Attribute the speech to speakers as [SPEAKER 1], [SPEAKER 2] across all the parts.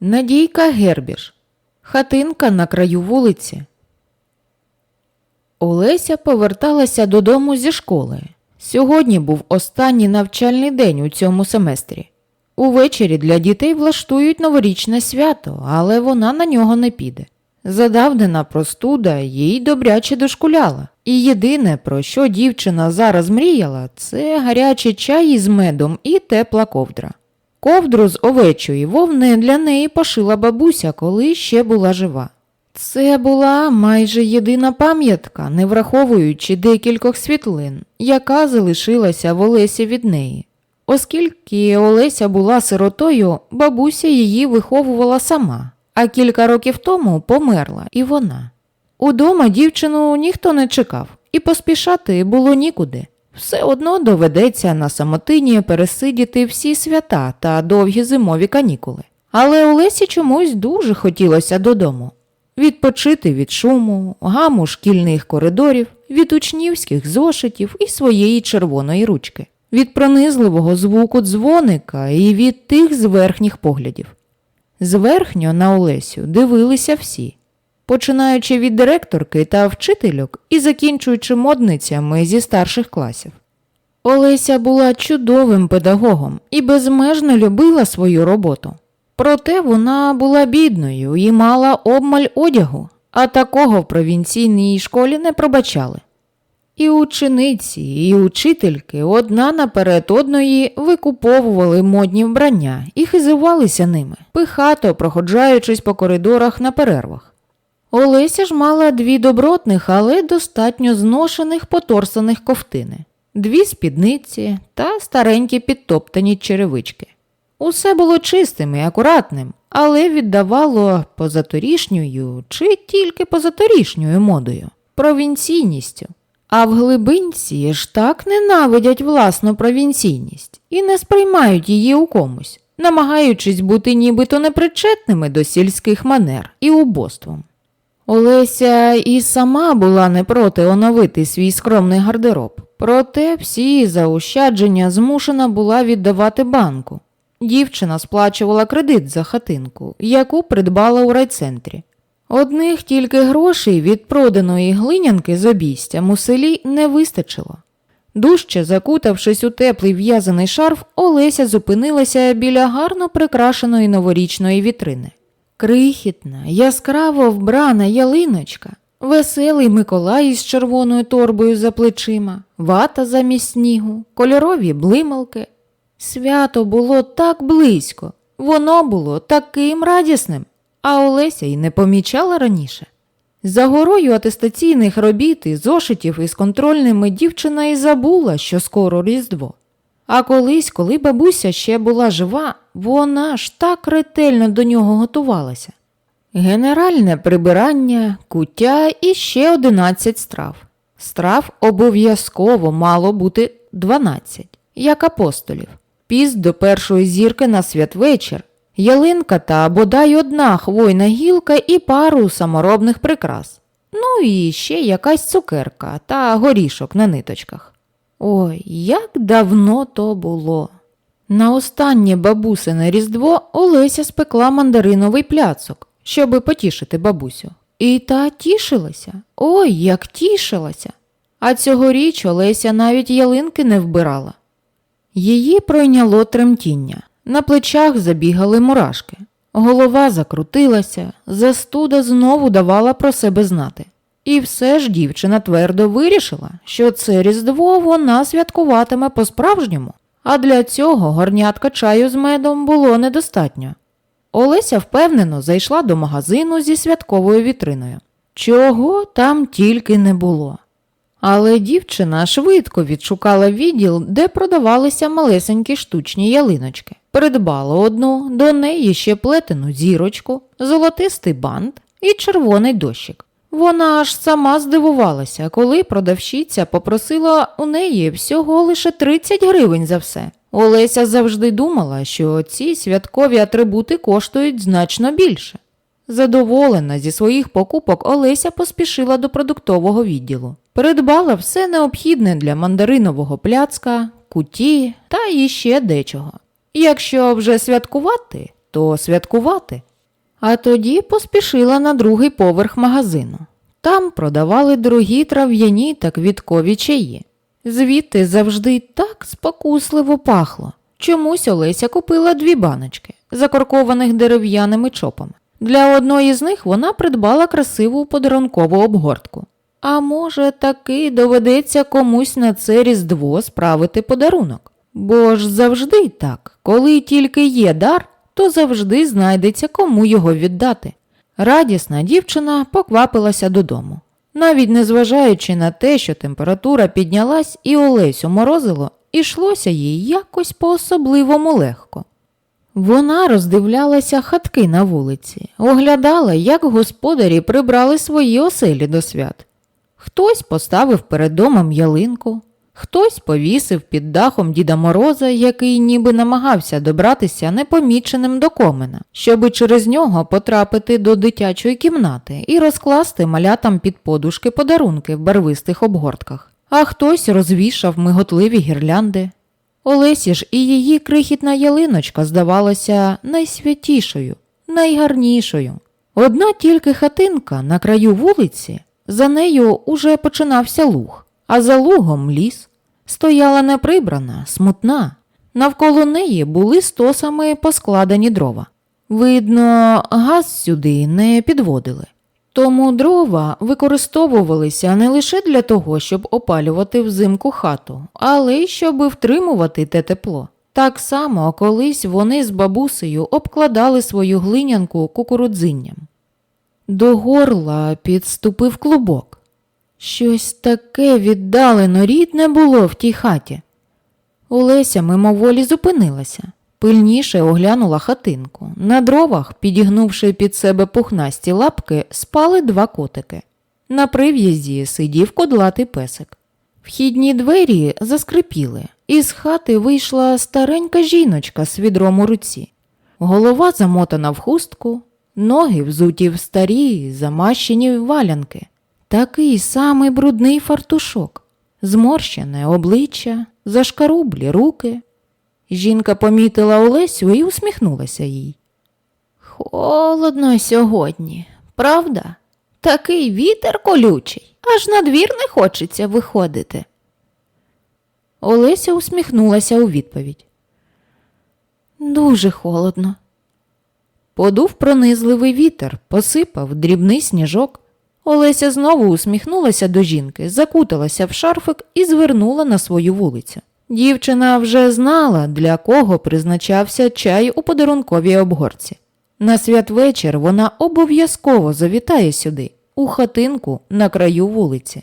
[SPEAKER 1] Надійка Гербіш. Хатинка на краю вулиці. Олеся поверталася додому зі школи. Сьогодні був останній навчальний день у цьому семестрі. Увечері для дітей влаштують новорічне свято, але вона на нього не піде. Задавнена простуда їй добряче дошкуляла, і єдине, про що дівчина зараз мріяла, це гарячий чай із медом і тепла ковдра. Ковдру з овечої вовни для неї пошила бабуся, коли ще була жива. Це була майже єдина пам'ятка, не враховуючи декількох світлин, яка залишилася в Олесі від неї. Оскільки Олеся була сиротою, бабуся її виховувала сама, а кілька років тому померла і вона. Удома дівчину ніхто не чекав, і поспішати було нікуди. Все одно доведеться на самотині пересидіти всі свята та довгі зимові канікули. Але Олесі чомусь дуже хотілося додому. Відпочити від шуму, гаму шкільних коридорів, від учнівських зошитів і своєї червоної ручки, від пронизливого звуку дзвоника і від тих зверхніх поглядів. Зверхньо на Олесю дивилися всі, починаючи від директорки та вчительок і закінчуючи модницями зі старших класів. Олеся була чудовим педагогом і безмежно любила свою роботу. Проте вона була бідною і мала обмаль одягу, а такого в провінційній школі не пробачали. І учениці, і учительки одна наперед одної викуповували модні вбрання і хизувалися ними, пихато проходжаючись по коридорах на перервах. Олеся ж мала дві добротних, але достатньо зношених поторсаних ковтини, дві спідниці та старенькі підтоптані черевички. Усе було чистим і акуратним, але віддавало позаторішньою чи тільки позаторішньою модою, провінційністю. А в глибинці ж так ненавидять власну провінційність і не сприймають її у комусь, намагаючись бути нібито непричетними до сільських манер і убоством. Олеся і сама була не проти оновити свій скромний гардероб, проте всі заощадження змушена була віддавати банку. Дівчина сплачувала кредит за хатинку, яку придбала у райцентрі. Одних тільки грошей від проданої глинянки з обійстям у селі не вистачило. Дужче закутавшись у теплий в'язаний шарф, Олеся зупинилася біля гарно прикрашеної новорічної вітрини. Крихітна, яскраво вбрана ялиночка, веселий Миколай із червоною торбою за плечима, вата замість снігу, кольорові блималки. Свято було так близько, воно було таким радісним, а Олеся й не помічала раніше. За горою атестаційних робіт і зошитів із контрольними дівчина і забула, що скоро Різдво. А колись, коли бабуся ще була жива, вона ж так ретельно до нього готувалася. Генеральне прибирання, куття і ще 11 страв. Страв обов'язково мало бути 12, як апостолів. Піст до першої зірки на святвечір, ялинка та бодай одна хвойна гілка і пару саморобних прикрас. Ну і ще якась цукерка та горішок на ниточках. Ой, як давно то було. На останнє бабусине різдво Олеся спекла мандариновий пляцок, щоби потішити бабусю. І та тішилася. Ой, як тішилася. А цьогоріч Олеся навіть ялинки не вбирала. Її пройняло тремтіння, на плечах забігали мурашки, голова закрутилася, застуда знову давала про себе знати. І все ж дівчина твердо вирішила, що це Різдво вона святкуватиме по-справжньому, а для цього горнятка чаю з медом було недостатньо. Олеся впевнено зайшла до магазину зі святковою вітриною. Чого там тільки не було. Але дівчина швидко відшукала відділ, де продавалися малесенькі штучні ялиночки. Придбала одну, до неї ще плетену зірочку, золотистий бант і червоний дощик. Вона аж сама здивувалася, коли продавщиця попросила у неї всього лише 30 гривень за все. Олеся завжди думала, що ці святкові атрибути коштують значно більше. Задоволена зі своїх покупок, Олеся поспішила до продуктового відділу. Придбала все необхідне для мандаринового пляцка, куті та іще дечого. Якщо вже святкувати, то святкувати. А тоді поспішила на другий поверх магазину. Там продавали дорогі трав'яні та квіткові чаї. Звідти завжди так спокусливо пахло. Чомусь Олеся купила дві баночки, закоркованих дерев'яними чопами. Для одної з них вона придбала красиву подарункову обгортку. А може, таки доведеться комусь на це різдво справити подарунок. Бо ж завжди так, коли тільки є дар, то завжди знайдеться кому його віддати. Радісна дівчина поквапилася додому. Навіть незважаючи на те, що температура піднялась і Олесю морозило, ішлося їй якось по-особливому легко. Вона роздивлялася хатки на вулиці, оглядала, як господарі прибрали свої оселі до свят. Хтось поставив перед домом ялинку, хтось повісив під дахом Діда Мороза, який ніби намагався добратися непоміченим до комина, щоби через нього потрапити до дитячої кімнати і розкласти малятам під подушки подарунки в барвистих обгортках, а хтось розвішав миготливі гірлянди. Олесі ж і її крихітна ялиночка здавалася найсвятішою, найгарнішою. Одна тільки хатинка на краю вулиці, за нею уже починався луг, а за лугом ліс. Стояла неприбрана, смутна. Навколо неї були стосами поскладені дрова. Видно, газ сюди не підводили. Тому дрова використовувалися не лише для того, щоб опалювати взимку хату, але й щоб втримувати те тепло. Так само колись вони з бабусею обкладали свою глинянку кукурудзинням. До горла підступив клубок. Щось таке віддалено рідне було в тій хаті. Олеся мимоволі зупинилася, пильніше оглянула хатинку. На дровах, підігнувши під себе пухнасті лапки, спали два котики. На прив'язі сидів кодлатий песик. Вхідні двері заскрипіли, і з хати вийшла старенька жіночка з відром у руці. Голова замотана в хустку, ноги взуті в старі, замащені валянки. Такий самий брудний фартушок, зморщене обличчя, зашкарублі руки. Жінка помітила Олесю і усміхнулася їй. Холодно сьогодні, правда? Такий вітер колючий, аж на двір не хочеться виходити. Олеся усміхнулася у відповідь. Дуже холодно. Подув пронизливий вітер, посипав дрібний сніжок. Олеся знову усміхнулася до жінки, закуталася в шарфик і звернула на свою вулицю. Дівчина вже знала, для кого призначався чай у подарунковій обгорці. На святвечір вона обов'язково завітає сюди, у хатинку на краю вулиці.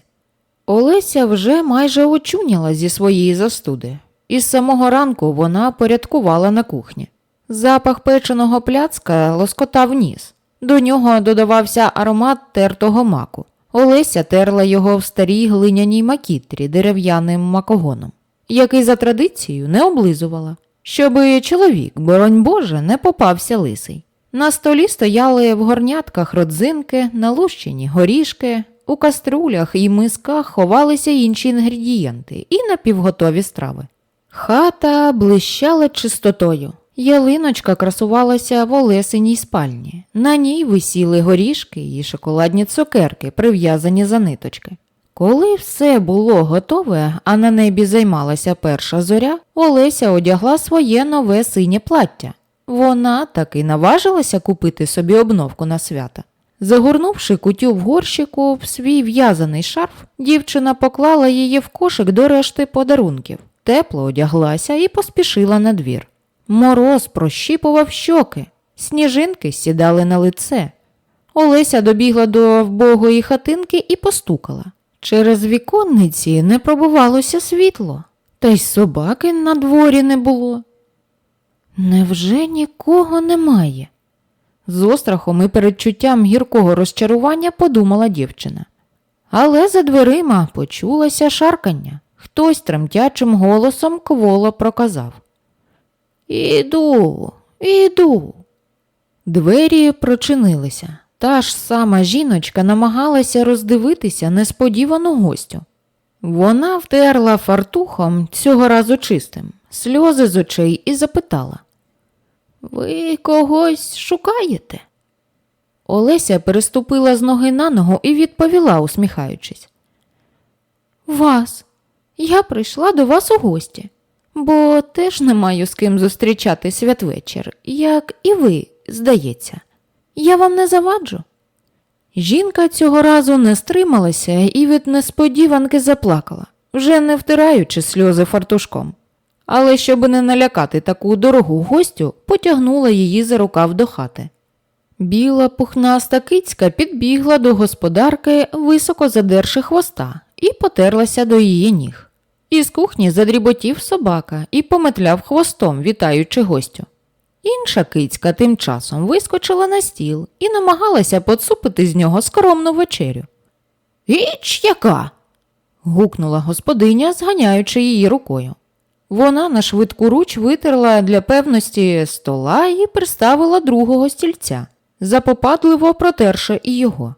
[SPEAKER 1] Олеся вже майже очуняла зі своєї застуди. Із самого ранку вона порядкувала на кухні. Запах печеного пляцка лоскотав ніс. До нього додавався аромат тертого маку. Олеся терла його в старій глиняній макітрі дерев'яним макогоном, який за традицією не облизувала, щоби чоловік, боронь Боже, не попався лисий. На столі стояли в горнятках родзинки, налущені горішки, у каструлях і мисках ховалися інші інгредієнти і напівготові страви. Хата блищала чистотою. Ялиночка красувалася в Олесиній спальні. На ній висіли горішки і шоколадні цукерки, прив'язані за ниточки. Коли все було готове, а на небі займалася перша зоря, Олеся одягла своє нове синє плаття. Вона таки наважилася купити собі обновку на свята. Загорнувши кутю в горщику в свій в'язаний шарф, дівчина поклала її в кошик до решти подарунків, тепло одяглася і поспішила на двір. Мороз прощіпував щоки, сніжинки сідали на лице. Олеся добігла до вбогої хатинки і постукала. Через віконниці не пробувалося світло, та й собаки на дворі не було. Невже нікого немає? З острахом і передчуттям гіркого розчарування подумала дівчина. Але за дверима почулося шаркання. Хтось тремтячим голосом кволо проказав. Іду, іду. Двері прочинилися. Та ж сама жіночка намагалася роздивитися несподівану гостю. Вона втерла фартухом цього разу чистим, сльози з очей і запитала Ви когось шукаєте? Олеся переступила з ноги на ногу і відповіла, усміхаючись. Вас. Я прийшла до вас у гості, бо теж не маю з ким зустрічати святвечір, як і ви, здається. Я вам не заваджу. Жінка цього разу не стрималася і від несподіванки заплакала, вже не втираючи сльози фартушком. Але щоб не налякати таку дорогу гостю, потягнула її за рукав до хати. Біла пухнаста кицька підбігла до господарки, високо задерши хвоста, і потерлася до її ніг. Із кухні задріботів собака і пометляв хвостом, вітаючи гостю. Інша кицька тим часом вискочила на стіл і намагалася поцупити з нього скромну вечерю. Іч яка. гукнула господиня, зганяючи її рукою. Вона на швидку руч витерла для певності стола і приставила другого стільця, запопадливо протерши і його.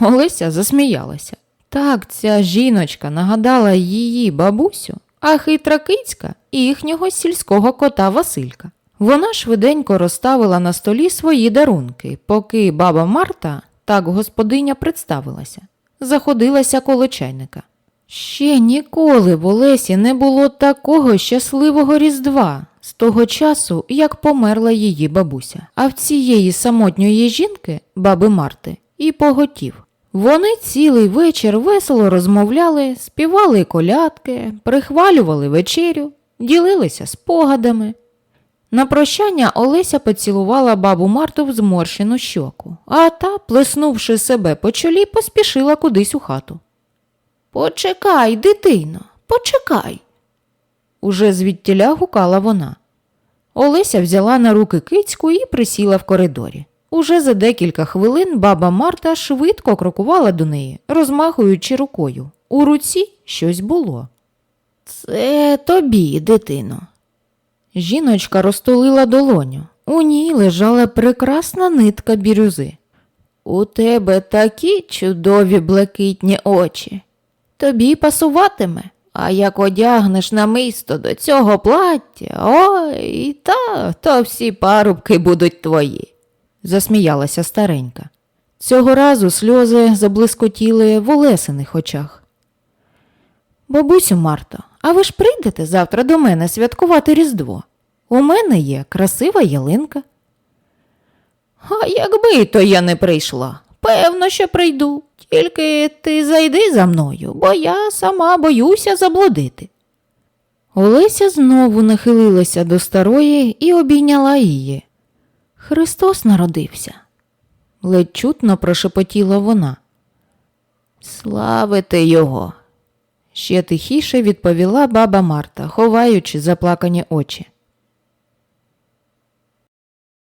[SPEAKER 1] Олеся засміялася. Так ця жіночка нагадала її бабусю, а хитра кицька їхнього сільського кота Василька. Вона швиденько розставила на столі свої дарунки, поки баба Марта, так господиня представилася, заходилася коло чайника. Ще ніколи в Олесі не було такого щасливого Різдва з того часу, як померла її бабуся. А в цієї самотньої жінки, баби Марти, і поготів. Вони цілий вечір весело розмовляли, співали колядки, прихвалювали вечерю, ділилися спогадами. На прощання Олеся поцілувала бабу Марту в зморщену щоку, а та, плеснувши себе по чолі, поспішила кудись у хату. Почекай, дитино, почекай. Уже звідтіля гукала вона. Олеся взяла на руки кицьку і присіла в коридорі. Уже за декілька хвилин баба Марта швидко крокувала до неї, розмахуючи рукою. У руці щось було. Це тобі, дитино. Жіночка розтулила долоню. У ній лежала прекрасна нитка бірюзи. У тебе такі чудові блакитні очі. Тобі пасуватиме, а як одягнеш намисто до цього плаття, ой, та, то всі парубки будуть твої, засміялася старенька. Цього разу сльози заблискотіли в Олесиних очах. Бабусю Марто, а ви ж прийдете завтра до мене святкувати Різдво? У мене є красива ялинка. А якби то я не прийшла, певно, що прийду. Тільки ти зайди за мною, бо я сама боюся заблудити. Олеся знову нахилилася до старої і обійняла її. Христос народився, ледь чутно прошепотіла вона. Славити його, ще тихіше відповіла баба Марта, ховаючи заплакані очі.